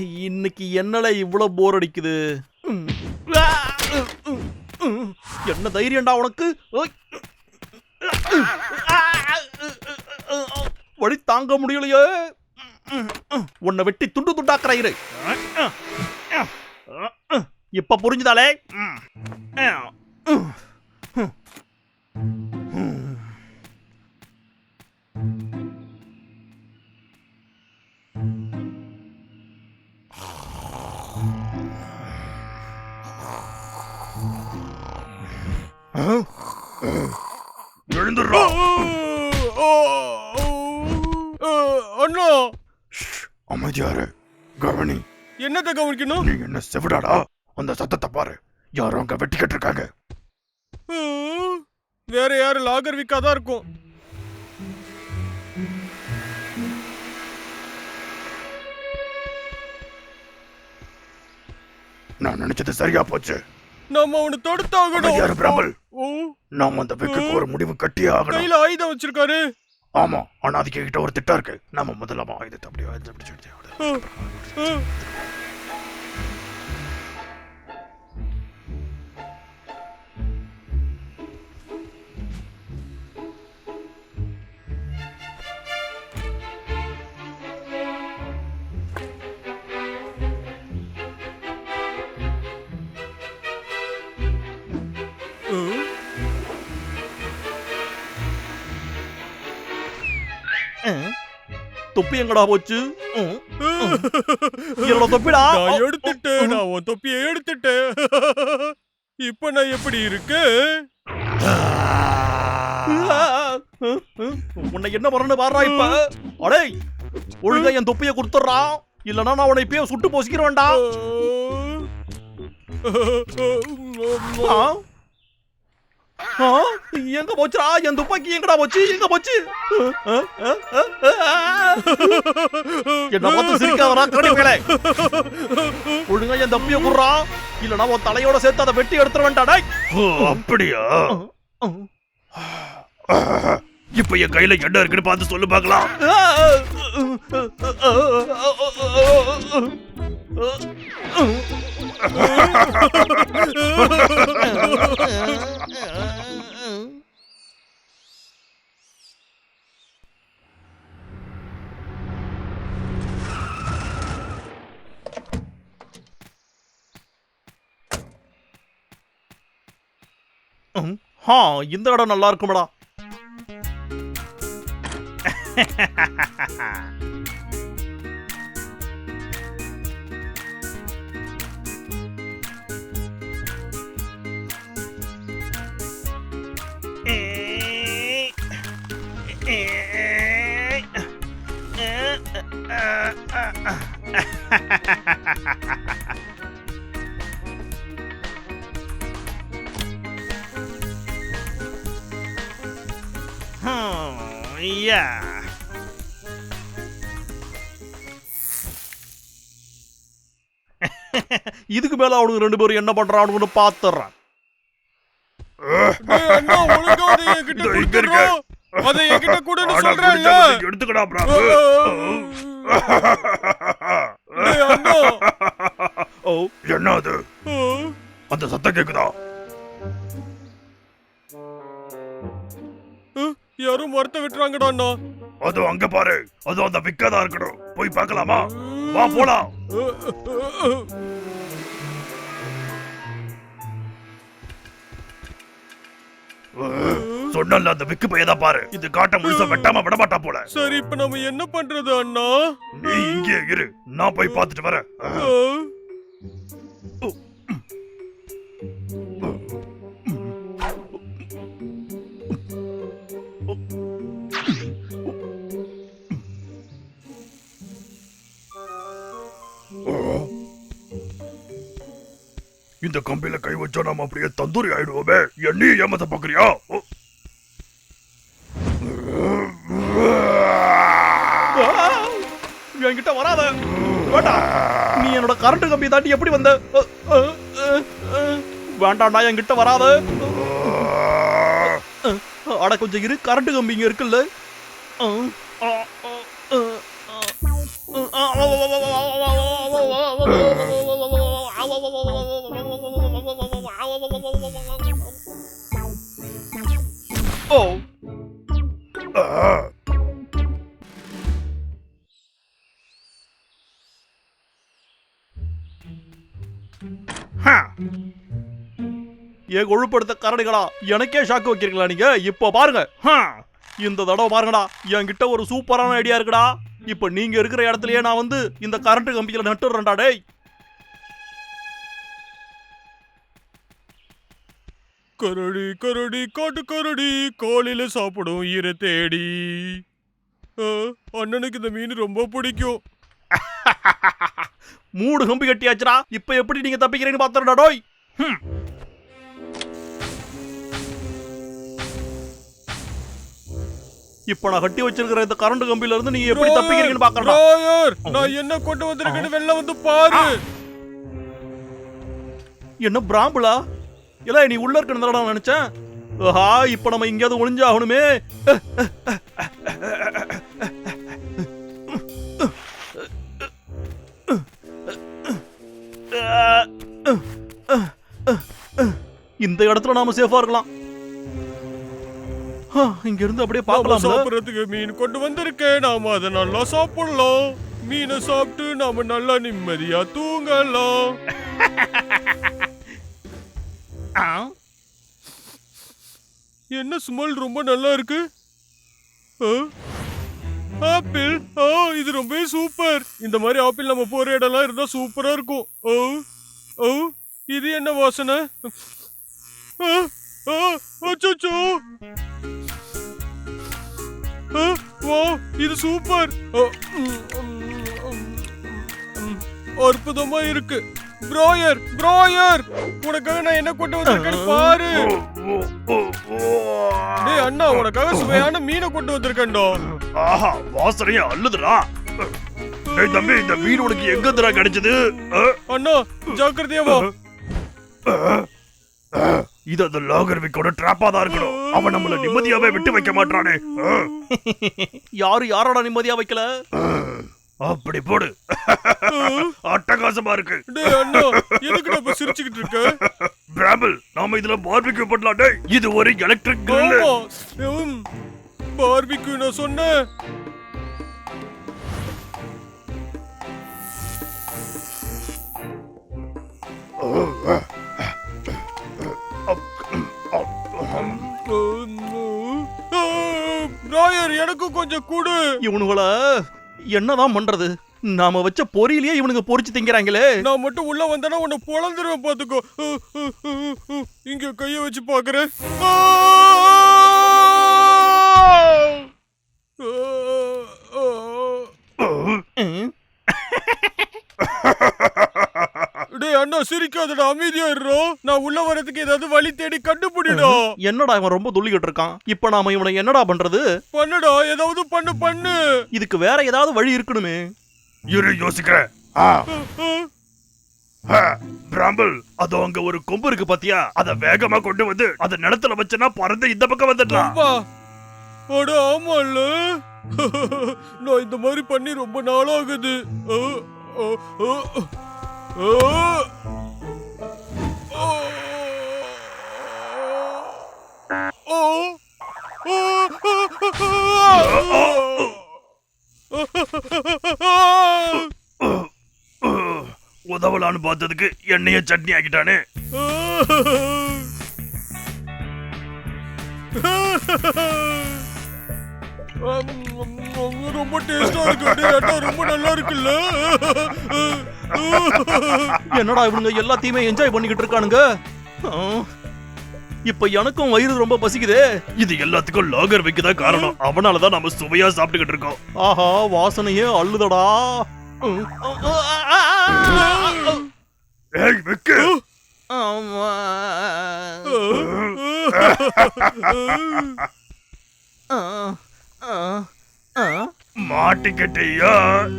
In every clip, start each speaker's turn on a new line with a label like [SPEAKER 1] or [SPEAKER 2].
[SPEAKER 1] இன்னைக்கு என்னல இவ்வளவு போர் அடிக்குது. என்ன தைரியம்டா உனக்கு? வழி தாங்க முடியலையே. உன்னை வெட்டி துண்டு துண்டாக்குற இரு. இப்ப புரிஞ்சுதாலே
[SPEAKER 2] என்னத்த கவனிக்கணும்?
[SPEAKER 3] நீ என்ன செவிடாடா? அந்த சத்தத்தை பாரு. யாரும் அங்க வெட்டிக்கிட்டு இருக்காங்க
[SPEAKER 2] வேற யாரு லாகர் விக்கா தான் இருக்கும்.
[SPEAKER 3] நான் நினைச்சது சரியா போச்சு.
[SPEAKER 2] நம்ம அவனை தொடுத்தாகணும்.
[SPEAKER 3] பிராமல்
[SPEAKER 2] ஓ,
[SPEAKER 3] நாம அந்த வெக்குக்கு ஒரு முடிவு கட்டியே ஆகணும்.
[SPEAKER 2] கையில ஆயுதம் வச்சிருக்காரு.
[SPEAKER 3] ஆமா ஆனா அதுக்கு கிட்ட ஒரு திட்டம் இருக்கு. நாம முதல்ல ஆயுதத்தை அப்படியே ஆயுதத்தை பிடிச்சு
[SPEAKER 1] தொப்பி எங்கடா போச்சு. என்னோட தொப்பிடா
[SPEAKER 2] நான் எடுத்துட்டேன் நான் உன் தொப்பியை எடுத்துட்டேன் இப்ப நான் எப்படி இருக்கு
[SPEAKER 1] உன்னை என்ன பண்ணு பாடுறா இப்ப அடே ஒழுங்கா என் தொப்பியை கொடுத்துட்றா இல்லனா நான் உன்னை இப்பயே சுட்டு பொசிக்கிறேன்டா? எங்க போச்சுடா என் துப்பாக்கி எங்கடா போச்சு எங்க போச்சு? என்ன பார்த்து சிரிக்காதடா கடிப்பேலே ஒழுங்கா என் தப்பிய குடுறா இல்லனா உன் தலையோட சேர்த்து அதை வெட்டி எடுத்துட வேண்டாடா
[SPEAKER 3] ஓ, அப்படியா இப்ப என் கையில என்ன இருக்குன்னு பார்த்து சொல்லு பார்க்கலாம்
[SPEAKER 1] ஹா இந்த இடம் நல்லா இருக்குமடா Yeah. இதுக்கு மேல அவனுக்கு ரெண்டு பேரும் என்ன பண்றானுன்னு பாத்துறான்.
[SPEAKER 3] எடுத்துக்கடா என்ன அது? அந்த சத்தம் கேக்குதா?
[SPEAKER 2] யாரும் மரத்தை வெட்டுறாங்கடா அண்ணா.
[SPEAKER 3] அது அங்க பாரு. அது அந்த விக்கதா இருக்கணும் போய் பார்க்கலாமா? வா போலாம். சொன்னல அந்த விக்கு பையதான் பாரு. இது காட்ட முழுசா வெட்டாம விட மாட்டா போல.
[SPEAKER 2] சரி இப்ப நம்ம என்ன பண்றது அண்ணா?
[SPEAKER 3] நீ இங்கே இரு. நான் போய் பார்த்துட்டு வரேன். இந்த கம்பியில கை வச்சா நாம அப்படியே தந்தூரி ஆயிடுவோமே. என்னையும் ஏமாத்த பாக்குறியா?
[SPEAKER 1] என்கிட்ட வராத. வேண்டாம் நீ என்னோட கரண்ட் கம்பி தாண்டி எப்படி வந்த? அ, வேண்டாம்டா என்கிட்ட வராத. அட கொஞ்சம் இரு. கரண்ட் கம்பி இங்க இருக்குல்ல.
[SPEAKER 3] ஹ.
[SPEAKER 1] ஏ கொழுப்படுத்த கரடிகளா எனக்கே ஷாக்கு வைக்கிறீங்களா நீங்க? இப்போ பாருங்க. இந்த தடவை பாருங்கடா. என்கிட்ட ஒரு சூப்பரான ஐடியா இருக்குடா. இப்போ நீங்க இருக்கிற இடத்துலயே நான் வந்து இந்த கரண்ட் கம்பியில நட்டுறேன்டா டேய்.
[SPEAKER 2] கரடி கரடி காட்டு கரடி. காலையில சாப்பிடும் ஈர தேடி. அண்ணனுக்கு இந்த மீன் ரொம்ப பிடிக்கும்.
[SPEAKER 1] மூடு கம்பி கட்டியாச்சுடா. இப்போ எப்படி நீங்க தப்பிக்கிறீங்கன்னு பாத்துறடா டோய். இப்போ நான் கட்டி வச்சிருக்கிற இந்த கரண்ட் கம்பியில இருந்து நீங்க எப்படி தப்பிக்கிறீங்கன்னு பாக்கறடா
[SPEAKER 2] ராயர், நான் என்ன கொண்டு வந்திருக்கேன்னு வெளில வந்து பாரு.
[SPEAKER 1] என்ன பிராம்புலா? இல்ல நீ உள்ள இருக்கணும் நான் நினைச்சேன்? ஆஹா இப்போ நம்ம எங்கேயாவது ஒளிஞ்சாகணுமே. இந்த இடத்துல நாம சேஃபா இருக்கலாம். இங்க இருந்து அப்படியே பார்க்கலாம்
[SPEAKER 2] சாப்பிடறதுக்கு மீன் கொண்டு வந்திருக்கேன். நாம அதை நல்லா சாப்பிடலாம். மீனை சாப்பிட்டு நாம நல்லா நிம்மதியா தூங்கலாம். என்ன ஸ்மெல் ரொம்ப நல்லா இருக்கு? ஆப்பிள்? ஆ இது ரொம்பவே சூப்பர். இந்த மாதிரி ஆப்பிள் நம்ம போற இடம்லாம் இருந்தா சூப்பரா இருக்கும். ஓ ஓ இது என்ன வாசனை? ஆ, வா இது சூப்பர். அற்புதமா இருக்கு. ப்ரோயர் ப்ரோயர். உனக்காக நான் என்ன கொண்டு வந்திருக்கேன்னு பாரு. டேய் அண்ணா உனக்காக சுவையான மீனை கொண்டு வந்திருக்கேன்டா.
[SPEAKER 3] ஆஹா வாசனையா அல்லுதுடா டேய் தம்பி இந்த மீன் உனக்கு எங்க இருந்துடா கிடைச்சது?
[SPEAKER 2] அண்ணா ஜாக்கிரதையா வா.
[SPEAKER 3] இது அந்த லாகர்விக்கோட ட்ராப்பா தான் இருக்கணும். அவன் நம்மள நிம்மதியாவே விட்டு வைக்க மாட்டானே.
[SPEAKER 1] யாரு யாரோட நிம்மதியா வைக்கல?
[SPEAKER 3] அப்படி போடு. அட்டகாசமா இருக்கு.
[SPEAKER 2] டேய் அண்ணா எதுக்குடா இப்ப சிரிச்சுக்கிட்டு இருக்க?
[SPEAKER 3] பிராபிள் நாம இதுல பார்பிக்யூ பண்ணலாம். டேய் இது ஒரு எலக்ட்ரிக் grill.
[SPEAKER 2] ஆமா. பார்பிக்யூ நான் சொன்னேன். ராயர் எனக்கும் கொஞ்சம் கூடு.
[SPEAKER 1] இவனுங்கள என்னதான் பண்றது? நாம வச்ச பொரியலையே இவனுங்க பொரிச்சு திங்கிறாங்களே.
[SPEAKER 2] நான் மட்டும் உள்ள வந்தேன்னா உன்னை பொழந்துருவேன் பாத்துக்கோ. இங்க கைய வச்சு பாக்குறேன். டேய் அண்ணா சிரிக்காதடா அமைதியா இருறோ நான் உள்ள வரதுக்கு ஏதாவது வழி தேடி கண்டுபிடிடா.
[SPEAKER 1] என்னடா இவன் ரொம்ப துள்ளிக்கிட்டு இருக்கான்? இப்ப நாம இவனை என்னடா பண்றது?
[SPEAKER 2] பண்ணுடா ஏதாவது பண்ணு பண்ணு.
[SPEAKER 1] இதுக்கு வேற ஏதாவது வழி இருக்கணுமே.
[SPEAKER 3] இரு யோசிக்கிறேன் பிராம்பிள் அதோ அங்க ஒரு கொம்பு இருக்கு பாத்தியா? அத வேகமா கொண்டு வந்து அத நிலத்துல வச்சனா பறந்து இந்த பக்கம் வந்துடலாம்.
[SPEAKER 2] அட ஆமால நான் இந்த மாதிரி பண்ணி ரொம்ப நாளாகுது. அஹ். அஹ்.
[SPEAKER 3] உதவலான்னு பார்த்ததுக்கு எண்ணெய சட்னி ஆக்கிட்டானே.
[SPEAKER 2] ரொம்ப டேஸ்டா இருக்கு. ரொம்ப நல்லா இருக்குல்ல?
[SPEAKER 1] என்னடா இவனுங்க எல்லாத்தையுமே என்ஜாய் பண்ணிக்கிட்டு இருக்கானுங்க. இப்ப எனக்கும் வயிறு ரொம்ப பசிக்குதே.
[SPEAKER 3] இது எல்லாத்துக்கும் லாகர் வைக்கதான் காரணம். அவனாலதான் நம்ம சுவையா சாப்பிட்டுக்கிட்டு இருக்கோம்.
[SPEAKER 1] ஆஹா வாசனையே அள்ளுதடா.
[SPEAKER 3] ஏய் வெக்கு.
[SPEAKER 1] ஆமா. ஆ, ஆ, ஆ.
[SPEAKER 3] மாட்டிக்கிட்டியா?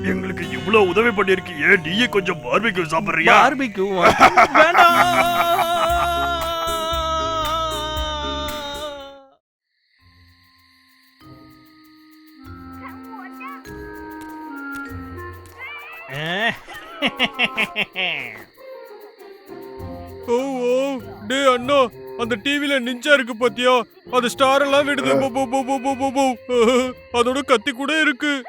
[SPEAKER 3] எங்களுக்கு இவ்வளவு உதவி பண்ணிருக்கியே நீயே கொஞ்சம் பார்பிக்யூ சாப்பிடுறியா?
[SPEAKER 1] வேண்டாம்.
[SPEAKER 2] ஓ ஓ. டேய் அண்ணா. அந்த டிவில நிஞ்சா இருக்கு பாத்தியா? அது ஸ்டார் எல்லாம் விடுது. போ, போ, போ, போ, போ, போ, போ. அதோட கத்தி கூட இருக்கு.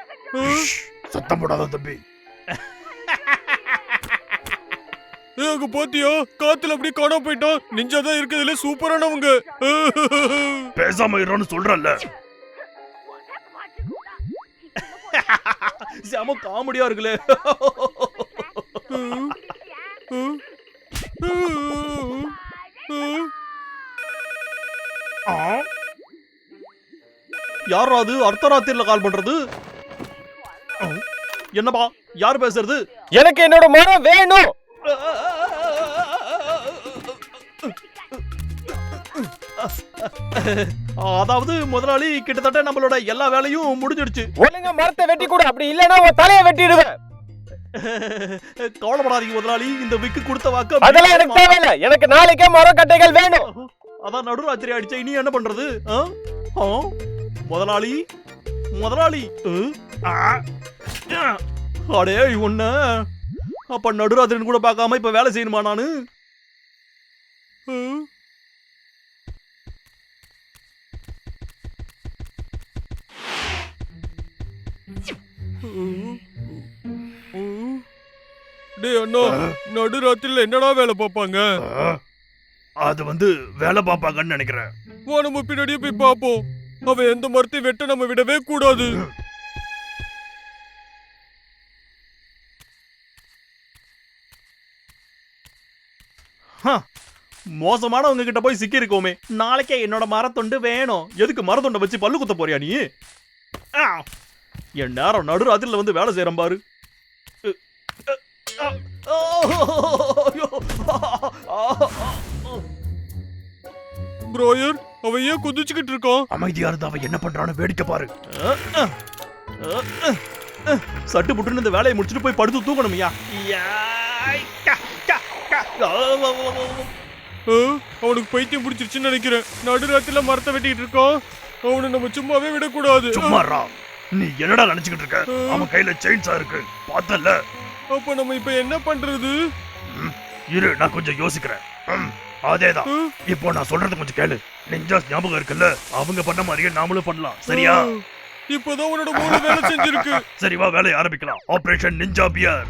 [SPEAKER 3] சத்தம் போடாத தம்பி.
[SPEAKER 2] அங்க பாத்தியா? காத்துல அப்படியே காணாம போயிட்டான். நிஞ்சா தான் இருக்கிறதுல சூப்பரானவங்க.
[SPEAKER 3] பேசாம இருன்னு சொல்றல்ல.
[SPEAKER 1] செம காமெடியா இருக்குல்ல.
[SPEAKER 2] அஹ்,
[SPEAKER 1] யாரா அது அர்த்தராத்திரில கால் பண்றது? என்னப்பா யார் பேசுறது?
[SPEAKER 4] எனக்கு என்னோட மரம் வேணும்.
[SPEAKER 1] அதாவது முதலாளி கிட்டத்தட்ட நம்மளோட எல்லா வேலையும் முடிஞ்சிடுச்சு.
[SPEAKER 4] ஒழுங்கா மரத்தை வெட்டி கூட அப்படி இல்லைன்னா உன் தலையை வெட்டிடுவேன்.
[SPEAKER 1] கவலைப்படாதீங்க முதலாளி இந்த விக்கு கொடுத்த வாக்க
[SPEAKER 4] அதெல்லாம் எனக்கு தேவையில்ல. எனக்கு நாளைக்கே மரம் கட்டைகள் வேணும்.
[SPEAKER 1] அதான் நடுராத்திரி அடிச்ச இனி என்ன பண்றது? ஆ? முதலாளி முதலாளி. அடே உன்ன அப்ப நடுராத்திரின்னு கூட பார்க்காம இப்ப வேலை செய்யணுமா நானு.
[SPEAKER 2] டேய் அண்ணா நடுராத்திரில என்னடா வேலை பார்ப்பாங்க.
[SPEAKER 3] அது வந்து வேலை பார்ப்பாங்கன்னு நினைக்கிறேன்
[SPEAKER 2] வா நம்ம பின்னாடியே போய் பார்ப்போம் அவன் எந்த மரத்தையும் வெட்ட நம்ம விடவே கூடாது.
[SPEAKER 1] மோசமானவங்க கிட்ட போய் சிக்கி இருக்கோமே நாளைக்கே என்னோட மரத்துண்டு வேணும் எதுக்கு மரத்துண்டை வச்சு பல்லு குத்த போறியா நீ. என் நேரம் நடுராத்திரில வந்து வேலை செய்யறேன் பாரு.
[SPEAKER 2] ப்ரோயர் அவன் ஏன் குதிச்சுக்கிட்டு இருக்கான்
[SPEAKER 3] அமைதியா இருந்து அவன் என்ன பண்றான்னு வேடிக்கை பாரு.
[SPEAKER 1] சட்டு புட்டுன்னு இந்த வேலையை முடிச்சுட்டு போய் படுத்து. ஆ,
[SPEAKER 2] அவனுக்கு பைத்தியம் பிடிச்சிருச்சுன்னு நினைக்கிறேன். நடுராத்திரில மரத்தை வெட்டிக்கிட்டு இருக்கான் அவனை நம்ம சும்மாவே விடக்கூடாது.
[SPEAKER 3] சும்மாறா நீ என்னடா நினைச்சுக்கிட்டு இருக்க? அவன் கையில செயின்ஸா இருக்கு. பார்த்தல
[SPEAKER 2] அப்ப நம்ம இப்ப என்ன பண்றது?
[SPEAKER 3] இரு நான் கொஞ்சம் யோசிக்கிறேன். அதேதான். இப்போ நான் சொல்றது கொஞ்சம் கேளு. நெஞ்சாஸ் ஞாபகம் இருக்குல்ல? அவங்க பண்ண மாதிரியே நாமளும் பண்ணலாம். சரியா?
[SPEAKER 2] இப்பதான் உன்னோட மூளை வேலை செஞ்சிருக்கு.
[SPEAKER 3] சரி வா வேலையை ஆரம்பிக்கலாம். ஆபரேஷன் நிஞ்சா பியர்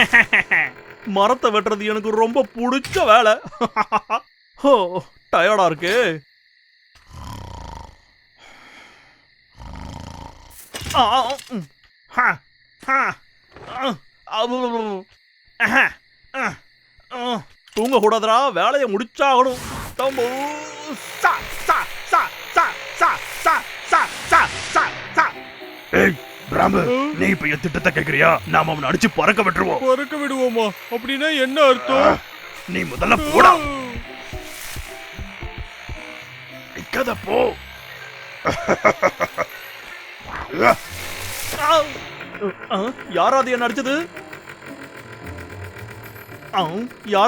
[SPEAKER 1] மரத்தை வெட்டுறது எனக்கு ரொம்ப பிடிச்ச வேலை ஓ டயர்டா இருக்கு ம். ஹ, ஹ, அ, அவு, அஹ, அ, அ. தூங்க கூடாதுடா வேலையை முடிச்சாகணும் தம்பு. சா, சா, சா, சா, சா, சா, சா, சா, சா, சா.
[SPEAKER 3] ஏய் பிராம்பு நீ இப்ப என் திட்டத்தை கேக்குறியா? நாம அவனை அடிச்சு பறக்க விட்டுருவோம்.
[SPEAKER 2] பறக்க விடுவோமா? அப்படின்னா என்ன அர்த்தம்?
[SPEAKER 3] நீ முதல்ல போடா. நிக்காத போ.
[SPEAKER 1] ஆ, ஆ, யாரா அது என்ன அடிச்சது?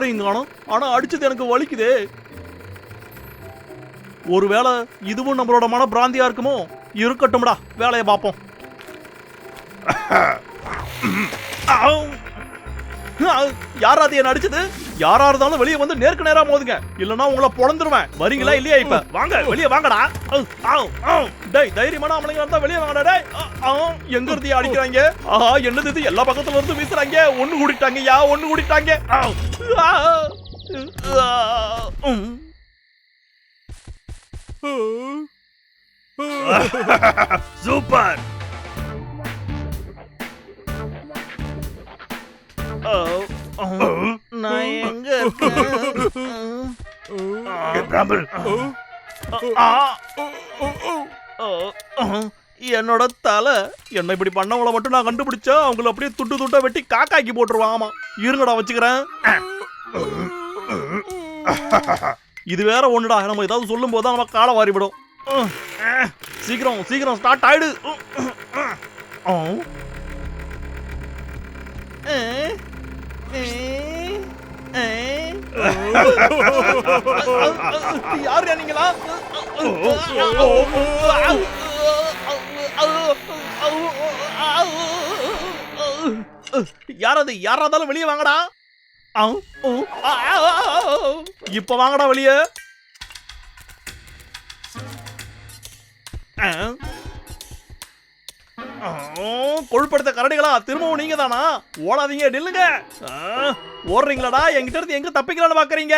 [SPEAKER 1] இங்க காணோம். ஆனா அடிச்சது எனக்கு வலிக்குதே. ஒருவேளை இதுவும் நம்மளோட மன பிராந்தியா இருக்குமோ? இருக்கட்டும்டா வேலையை பார்ப்போம். யாரா அது என்ன அடிச்சது? யாரா இருந்தாலும் வெளியே வந்து நேருக்கு நேரா மோதுங்க. இல்லனா உங்களை பொழந்துருவேன். வரீங்களா இல்லையா இப்ப? வாங்க வெளியே வாங்கடா. டேய் தைரியமான ஆம்பளைங்க இருந்தா வெளியே வாங்கடா டேய். எங்க இருந்து அடிக்கிறாங்க? ஆஹா என்னது இது? எல்லா பக்கத்துல இருந்து வீசுறாங்க. ஒண்ணு கூடிட்டாங்க. யா ஒண்ணு கூடிட்டாங்க.
[SPEAKER 3] சூப்பர்.
[SPEAKER 1] நான் எங்க என்னோட தலை என்ன இப்படி பண்ணவங்கள மட்டும் நான் கண்டுபிடிச்சா அவங்கள அப்படியே துட்டு துட்டா வெட்டி காக்காக்கி போட்டுருவான் ஆமா இருங்கடா வச்சுக்கிறேன். இது வேற ஒண்ணுடா நம்ம ஏதாவது சொல்லும் போது நம்ம காலை வாரிவிடும் சீக்கிரம் சீக்கிரம் ஸ்டார்ட் ஆயிடு. அஹ். நீங்களா யாராவது யாராதாலும் வெளியே வாங்கடா. இப்ப வாங்கடா வெளியே. ஆ, கொழுப்படுத்த கரடிகளா திரும்பவும் நீங்க தானா ஓடாதீங்க நில்லுங்க. ஓடுறீங்களாடா? என்கிட்ட இருந்து எங்க தப்பிக்கலாம்னு பாக்குறீங்க?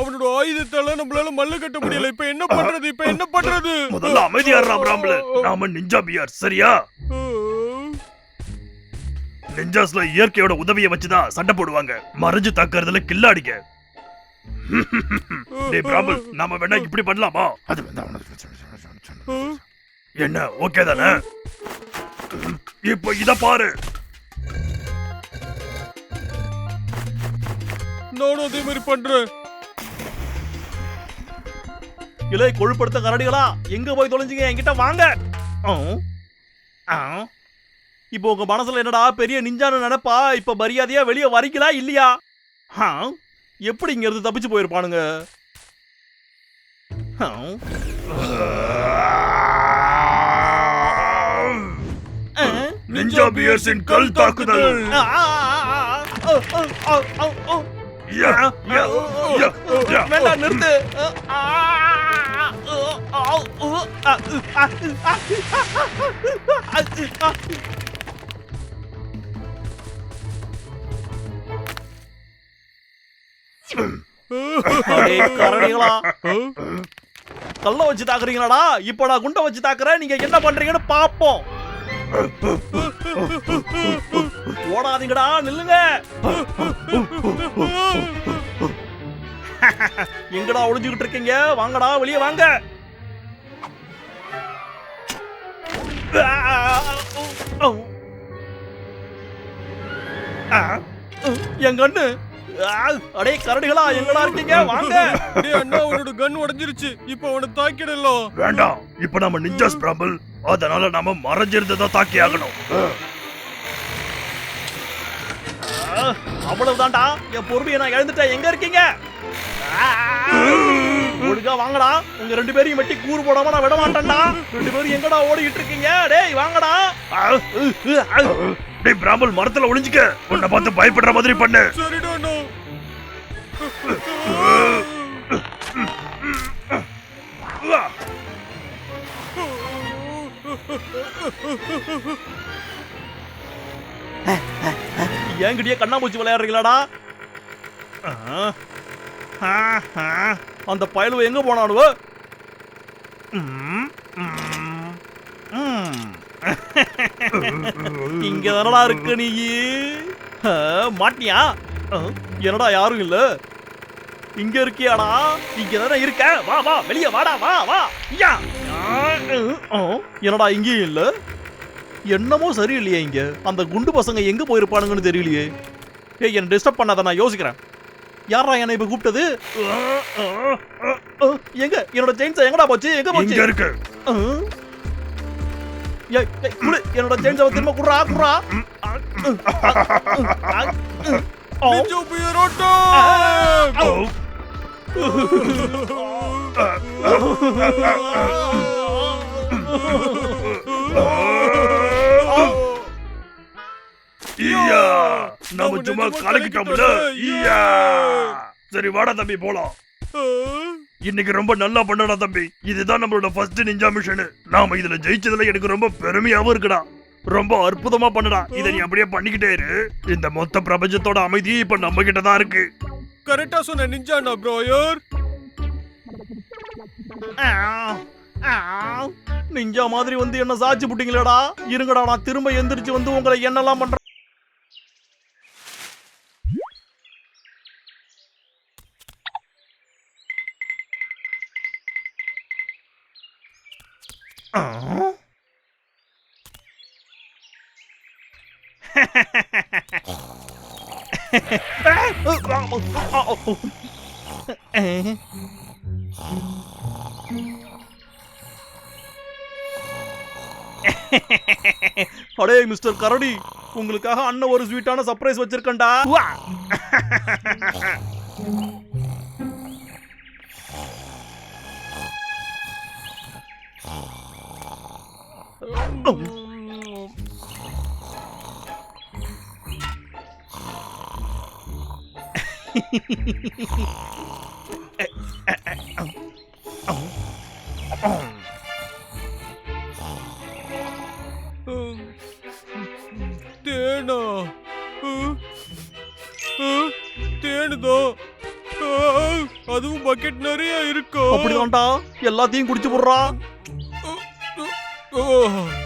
[SPEAKER 2] அவனோட ஆயுதத்தால நம்மளால மல்லு கட்ட முடியல. இப்ப என்ன பண்றது? இப்ப என்ன பண்றது?
[SPEAKER 3] முதல்ல அமைதியாடுறா பிராம்பிள் நாம நிஞ்சா பியர் சரியா? நிஞ்சாஸ்ல இயற்கையோட உதவியை வச்சுதான் சண்டை போடுவாங்க. மறைஞ்சு தாக்குறதுல கில்லாடிங்க. டேய் பிராம்பிள் நாம வேணா இப்படி பண்ணலாமா? அது என்ன ஓகே தானே? இப்போ இத பாரு.
[SPEAKER 2] நானும் அதே மாதிரி பண்றேன்.
[SPEAKER 1] இலை கொழுப்படுத்த கரடிகளா? எங்க போய் தொலைஞ்சீங்க? என்கிட்ட வாங்க. இப்போ உங்க மனசுல என்னடா பெரிய நிஞ்சான்னு நினைப்பா? இப்ப மரியாதையா வெளியே வரீங்களா இல்லையா? ஆ. எப்படி இங்க இருந்து தப்பிச்சு போயிருப்பானுங்க ஆ. ஆ.
[SPEAKER 3] நிஞ்சா பியர்ஸின் கல் தாக்குதல்
[SPEAKER 1] ஆ, ஆ, ஆ, ஆ, ஆ, ஆ, ஆ, ஆ.
[SPEAKER 3] யா, யா, யா, யா.
[SPEAKER 1] வேண்டாம் நிறுத்து கரடிகளா. கல்ல வச்சு தாக்குறீங்களாடா? இப்ப நான் குண்டை வச்சு தாக்குறேன் நீங்க என்ன பண்றீங்கன்னு பாப்போம். ஓடாதீங்கடா நில்லுங்க. எங்கடா ஒளிஞ்சுக்கிட்டு இருக்கீங்க? வாங்கடா வெளியே வாங்க. என் கண்ணு. அடே கரடிகளா எங்கடா இருக்கீங்க? வாங்க.
[SPEAKER 2] டேய் அண்ணா அவனோட கன் உடைஞ்சிருச்சு. இப்ப அவனை தாக்கிடலாம்
[SPEAKER 3] வேண்டாம். இப்ப நம்ம நிஞ்சாஸ் பிராம்பிள் அதனால நாம மறைஞ்சிருந்ததா தாக்கி ஆகணும்
[SPEAKER 1] ஆ, அவ்வளவுதான்டா. என் பொறுமையை நான் இழந்துட்டேன். எங்க இருக்கீங்க? ஆ, ஒழுங்கா வாங்கடா. உங்க ரெண்டு பேரையும் வெட்டி கூறு போடாம நான் விட மாட்டேன்டா ரெண்டு பேரும் எங்கடா ஓடிக்கிட்டு இருக்கீங்க? டேய் வாங்கடா.
[SPEAKER 3] டேய் பிராமல் மரத்துல ஒளிஞ்சுக்க உன்னை பார்த்து பயப்படுற மாதிரி பண்ணு
[SPEAKER 2] சரிடா
[SPEAKER 1] என்கிட்டயே கண்ணாமூச்சி விளையாடுறீங்களாடா ஆ, ஆ, ஆ. அந்த பயலுவ எங்க போனானுவ ம், ம், ம். இங்க தானடா இருக்கு நீ. மாட்டியா? என்னடா யாரும் இல்ல. இங்க இருக்கியாடா? இங்க தானே இருக்க. வா வா வெளிய வாடா வா வா. ஆ, என்னடா இங்கேயும் இல்ல? என்னமோ சரியில்லையே இங்க. அந்த குண்டு பசங்க எங்க போயிருப்பானுங்கன்னு தெரியலையே. ஏய் என்ன டிஸ்டர்ப் பண்ணாத நான் யோசிக்கிறேன். யாரா என்னை இப்ப கூப்பிட்டது? எங்க என்னோட செயின்ஸ் எங்கடா போச்சு? எங்க போச்சு?
[SPEAKER 3] இங்க இருக்கு.
[SPEAKER 1] குடு. என்னோட செயின்ஸ் திரும்ப குடுறா குடுறா.
[SPEAKER 2] நிஞ்சா.
[SPEAKER 3] ஈயா நாம சும்மா கலக்கிட்டோம்ல. ஈயா. சரி வாடா தம்பி போலாம். இன்னைக்கு ரொம்ப நல்லா பண்ணடா தம்பி. இதுதான் நம்மளோட ஃபர்ஸ்ட் நிஞ்சா மிஷன் நாம இதுல ஜெயிச்சதுல எனக்கு ரொம்ப பெருமையாவும் இருக்குடா. ரொம்ப அற்புதமா பண்ணுடா. இதை நீ அப்படியே பண்ணிக்கிட்டே இரு. இந்த மொத்த பிரபஞ்சத்தோட அமைதி இப்ப நம்ம கிட்ட தான் இருக்கு.
[SPEAKER 2] கரெக்டா சொன்ன நிஞ்சா அண்ணா ப்ரோயர்
[SPEAKER 1] நிஞ்சா மாதிரி வந்து என்ன சாட்சி புட்டீங்களேடா. இருங்கடா நான் திரும்ப எந்திரிச்சு வந்து உங்களை என்னெல்லாம் பண்றேன் அடே மிஸ்டர் கரடி உங்களுக்காக அண்ணன் ஒரு ஸ்வீட்டான சர்ப்ரைஸ் வச்சிருக்கேன்டா.
[SPEAKER 2] தேனா. அஹ், அதுவும் பக்கெட் நிறைய இருக்கா.
[SPEAKER 1] அப்படிதான்டா. எல்லாத்தையும் குடிச்சு போடுறா.
[SPEAKER 2] அஹ்.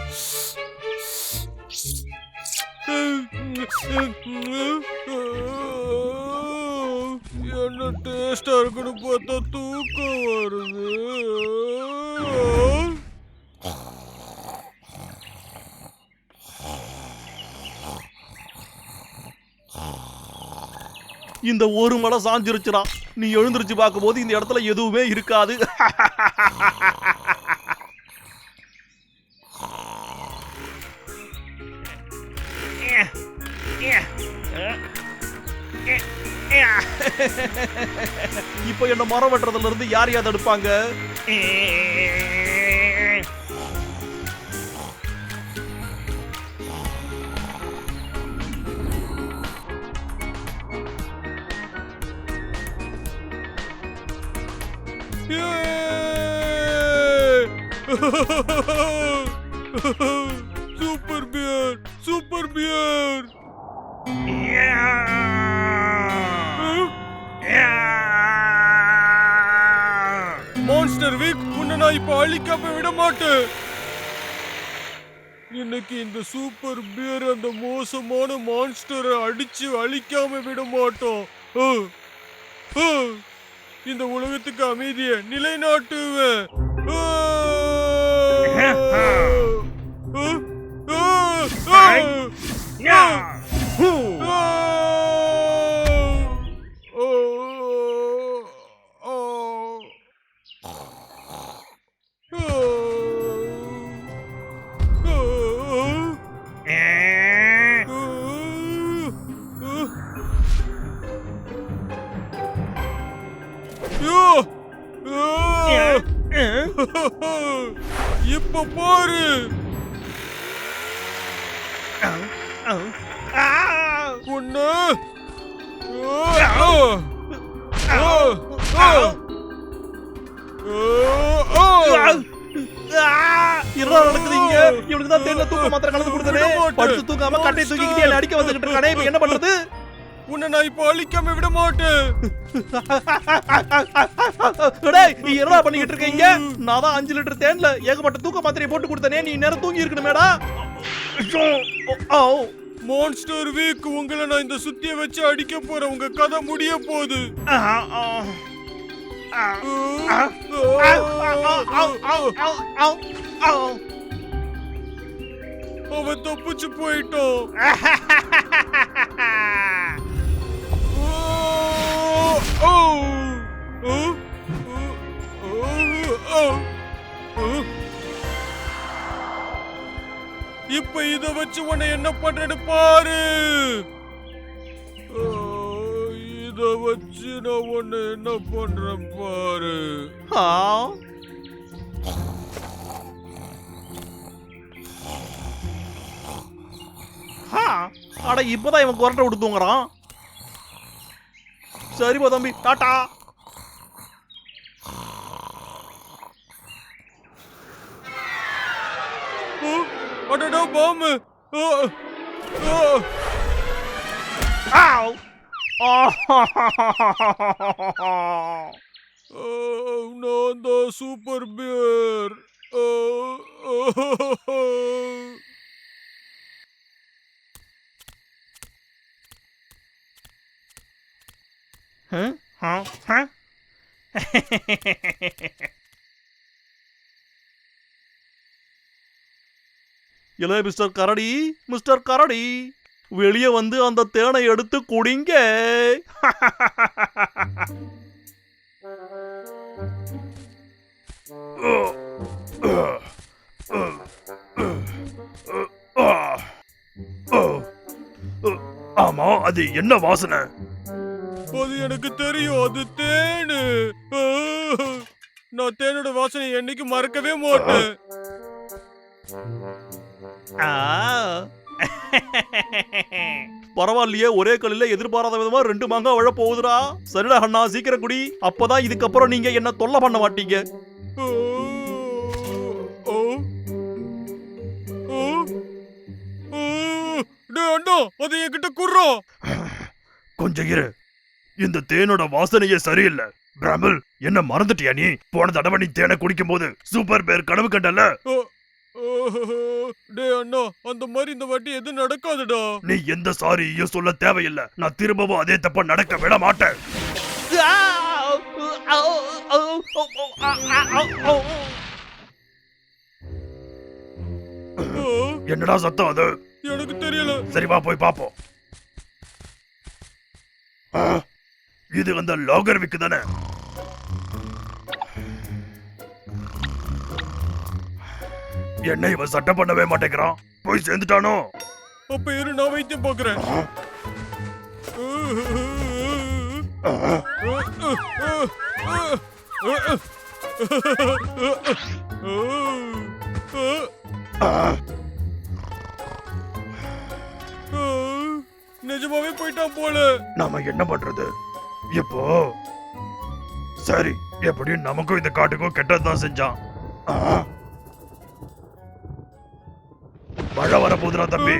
[SPEAKER 1] இந்த ஒரு மலை சாஞ்சிருச்சுடா. நீ எழுந்திருச்சு பார்க்கும்போது இந்த இடத்துல எதுவுமே இருக்காது. இப்போ என்ன மரம் வெட்டுறதுல இருந்து யார் யார் தடுப்பாங்க?
[SPEAKER 2] மான்ஸ்டர் வீக் உன்னை நான் இப்ப அழிக்காம விட மாட்டேன் இன்னைக்கு இந்த சூப்பர் பியர் அந்த மோசமான மான்ஸ்டரை அடிச்சு அழிக்காம விட மாட்டோம். இந்த உலகத்துக்கு அமைதியை நிலைநாட்டுவேன் அஹ். ஒண்ணு
[SPEAKER 1] என்ன இவனுக்கு தான் தேன்ல தூக்க மாத்திரை கலந்து கொடுத்தனே. படுத்து தூங்காம கட்டை தூக்கிக்கிட்டு என்ன அடிக்க வந்துகிட்டு இருக்கானே இப்ப என்ன பண்றது?
[SPEAKER 2] உன்னை நான் இப்ப அழிக்காம விட மாட்டேன்
[SPEAKER 1] நீ என்னடா பண்ணிக்கிட்டு இருக்கீங்க நான் தான் அஞ்சு லிட்டர் தேன்ல ஏகப்பட்ட தூக்க மாத்திரையை போட்டு கொடுத்தனே நீ நேரம் தூங்கி இருக்கணுமேடா ஓ
[SPEAKER 2] மான்ஸ்டர் வீக் உங்களை நான் இந்த சுத்திய வச்சு அடிக்க போறேன். உங்க கதை முடிய போகுது. அவன் தப்பிச்சு போயிட்டான். இப்ப இத வச்சு உன்னை என்ன பண்றேன்னு பாரு. இத வச்சு நான் உன்னை என்ன பண்றேன் பாரு.
[SPEAKER 1] அட இப்பதான் இவன் குரட்டை விட்டு தூங்குறான். சரிப்பா தம்பி டாட்டா
[SPEAKER 2] அடடா பாம்பு
[SPEAKER 1] ஆவ்
[SPEAKER 2] நான் தான் super bear
[SPEAKER 1] Huh? Huh? Huh? இளைய மிஸ்டர் கரடி மிஸ்டர் கரடி வெளியே வந்து அந்த தேனை எடுத்து குடிங்க.
[SPEAKER 3] ஆமா அது என்ன வாசனை?
[SPEAKER 2] அது எனக்கு தெரியும் அது தேனு. நான் தேனோட வாசனை என்னைக்கு மறக்கவே மாட்டேன்.
[SPEAKER 1] பரவாயில்லையே ஒரே கல்லில எதிர்பாராத விதமா ரெண்டு மாங்காய் விழ போகுதுடா. சரிடா அண்ணா சீக்கிரம் குடி. அப்பதான் இதுக்கப்புறம் நீங்க என்ன தொல்லை பண்ண மாட்டீங்க.
[SPEAKER 2] அது என்கிட்ட குர்றா
[SPEAKER 3] கொஞ்சம் இரு. இந்த தேனோட வாசனையே சரியில்லை. பிராமல் என்ன மறந்துட்டியா நீ? போன தடவை நீ தேனை குடிக்கும் போது சூப்பர் பேர் கனவு கண்டல
[SPEAKER 2] டேய் அண்ணா அந்த மாதிரி இந்த வாட்டி எதுவும் நடக்காதுடா.
[SPEAKER 3] நீ எந்த சாரியும் சொல்ல தேவையில்லை. நான் திரும்பவும் அதே தப்ப நடக்க விட மாட்டேன். என்னடா சத்தம் அது?
[SPEAKER 2] எனக்கு தெரியல.
[SPEAKER 3] சரி வா போய் பாப்போம். இது அந்த லாகர் விக்கு தானே? என்ன இவன் சட்டை பண்ணவே மாட்டேங்கிறான். போய் சேர்ந்துட்டானோ?
[SPEAKER 2] அப்ப இரு நான் வைத்தியம் பாக்குறேன் நிஜமாவே போயிட்டான் போல.
[SPEAKER 3] நாம என்ன பண்றது? இப்போ சரி எப்படியும் நமக்கும் இந்த காட்டுக்கும் கெட்டதுதான் செஞ்சான். மழை வர போதுடா தம்பி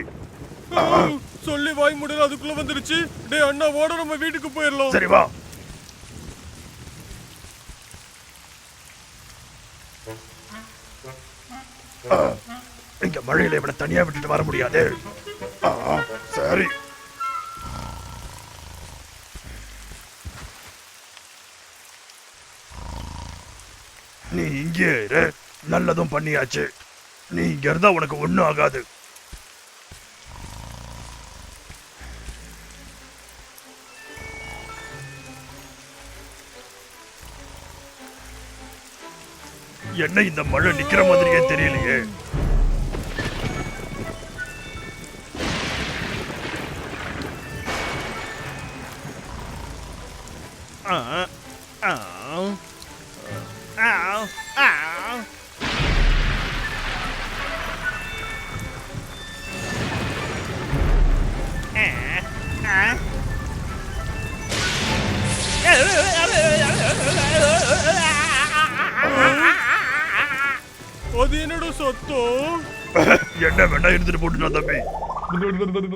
[SPEAKER 2] சொல்லி வாய் முடியல அதுக்குள்ள வந்துருச்சு. டேய் அண்ணா ஓட நம்ம வீட்டுக்கு போயிடலாம்
[SPEAKER 3] சரி வா. இங்க மழையில இவனை தனியா விட்டுட்டு வர முடியாது. சரி. நீ இங்கே இரு. நல்லதும் பண்ணியாச்சு. நீ இங்க இருந்தா உனக்கு ஒண்ணும் ஆகாது. என்ன இந்த மழை நிக்கிற மாதிரியே தெரியலையே? Yeah.